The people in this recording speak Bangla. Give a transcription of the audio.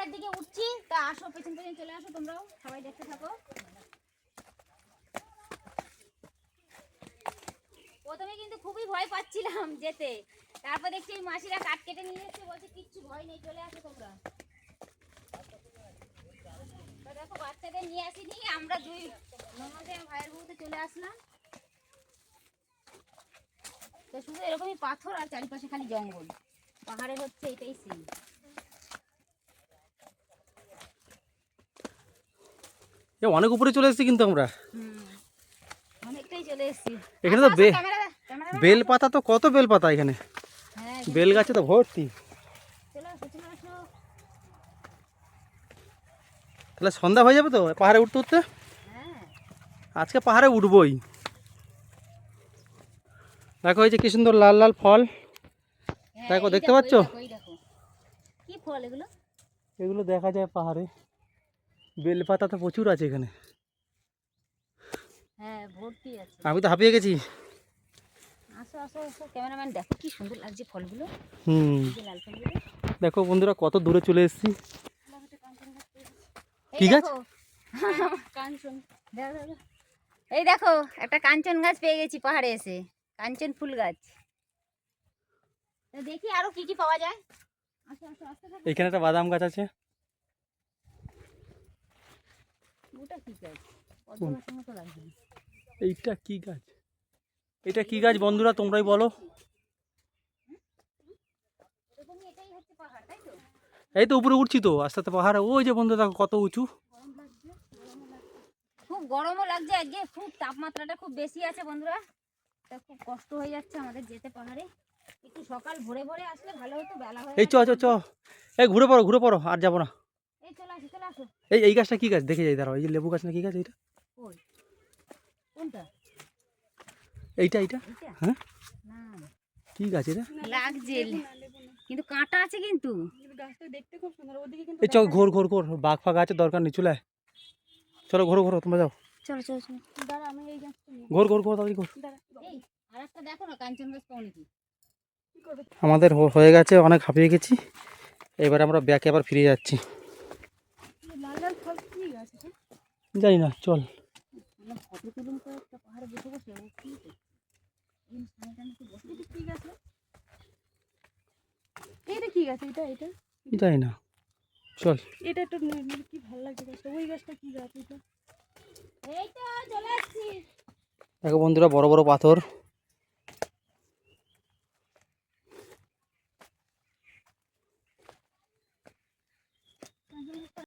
পাহাড়ের দিকে উঠছি। তা আসো, পেছন পেছন চলে আসো তোমরাও, সবাই দেখতে থাকো। প্রথমে কিন্তু খুবই ভয় পাচ্ছিলাম যেতে। তারপর দেখছি এই মাসিরা কাঠ কেটে নিয়ে এসছে, বলছে কিচ্ছু ভয় নেই, চলে আসো তোমরা। দেখো, বাচ্চাদের নিয়ে আসিনি, আমরা দুই ননদে ভাইয়ের বউতে চলে আসলাম। তো শুধু এরকমই পাথর আর চারিপাশে খালি জঙ্গল। পাহাড়ের হচ্ছে এটাই সিন এ অনেক উপরে চলে এসেছি কিন্তু আমরা। অনেকটাই চলে এসেছি। এখানে তো ক্যামেরা বেল পাতা তো কত বেল পাতা এখানে? হ্যাঁ বেল গাছে তো ভর্তি। তাহলে সন্ধ্যা হয়ে যাবে তো পাহাড়ে উঠতে উঠতে? হ্যাঁ। আজকে পাহাড়ে উঠবই। দেখো এই যে কি সুন্দর লাল লাল ফল। হ্যাঁ, দেখো, দেখতে পাচ্ছো? কি ফল এগুলো দেখা যায় পাহাড়ে। বেল পাতা তো প্রচুর আছে এখানে। হ্যাঁ ভর্তি আছে। আমি তো হাঁপিয়ে গেছি। আসো আসো আসো ক্যামেরাম্যান দেখো কি সুন্দর লাগছে ফলগুলো। হুম। দেখো বন্ধুরা কত দূরে চলে এসেছি। এই কি গাছ? দেখো। কাঞ্চন। দেখো, দেখো। এই দেখো একটা কাঞ্চন গাছ পেয়ে গেছি পাহাড়ে এসে। কাঞ্চন ফুল গাছ। দেখি আরও কি কি পাওয়া যায়। এখানে একটা বাদাম গাছ আছে ওটা কি গাছ পদ্ম গাছের মতো লাগছে এইটা কি গাছ? এটা কি গাছ বন্ধুরা তোমরাই বলো। এই তো উপরে উঠছি তো আস্তে আস্তে পাহাড়ে। ওই যে বন্ধু দেখো কত উঁচু। খুব গরমও লাগছে আজকে খুব তাপমাত্রাটা খুব বেশি আছে বন্ধুরা। তা খুব কষ্ট হয়ে যাচ্ছে আমাদের যেতে পাহাড়ে। একটু সকাল ভোরে ভোরে আসলে ভালো হতো বেলা হয়ে এই চ চ চ। এই ঘুরে পড়ো ঘুরে পড়ো আর যাব না এই চলে আসো চলে আসো এই এই গাছটা কি গাছ? দেখে যাই দাঁড়াও এই যে লেবু গাছ না কি গাছ এইটা? কোনটা? এইটা এইটা? এটা হ্যাঁ? না। কি গাছ এটা? লাগছে। কিন্তু কাঁটা আছে কিন্তু। এই চ ঘোর ঘোর ঘোর বাঘ ফাঘ আছে দরকার নেই চলে আয়। চলো ঘোরো ঘোরো তোমরা যাও। চলো চলো চলো। দাঁড়া আমি এই গাছটা ঘোর ঘোর ঘোর তাড়াতাড়ি ঘোর। দাঁড়া এই আর দেখো না কাঞ্চন গাছ পাও নাকি আমাদের হয়ে গেছে অনেক হাঁপিয়ে গেছি। এবার আমরা ব্যাকে আবার ফিরে যাচ্ছি এই লাল লাল ফল কি গাছ এটা জানি না চল। আমরা ফটো তুলুন করে একটা পাহাড়ে বসে বসে ও কি তো এই সামনেটা নাকি বসে? এটা কি গাছ রে? এটা কি গাছ এটা এটা? জানি না চল। এটা একটু মানে কি ভালো লাগছে গাছটা ওই গাছটা কি গাছ এটা? তো দেখো বন্ধুরা বড় বড় পাথর।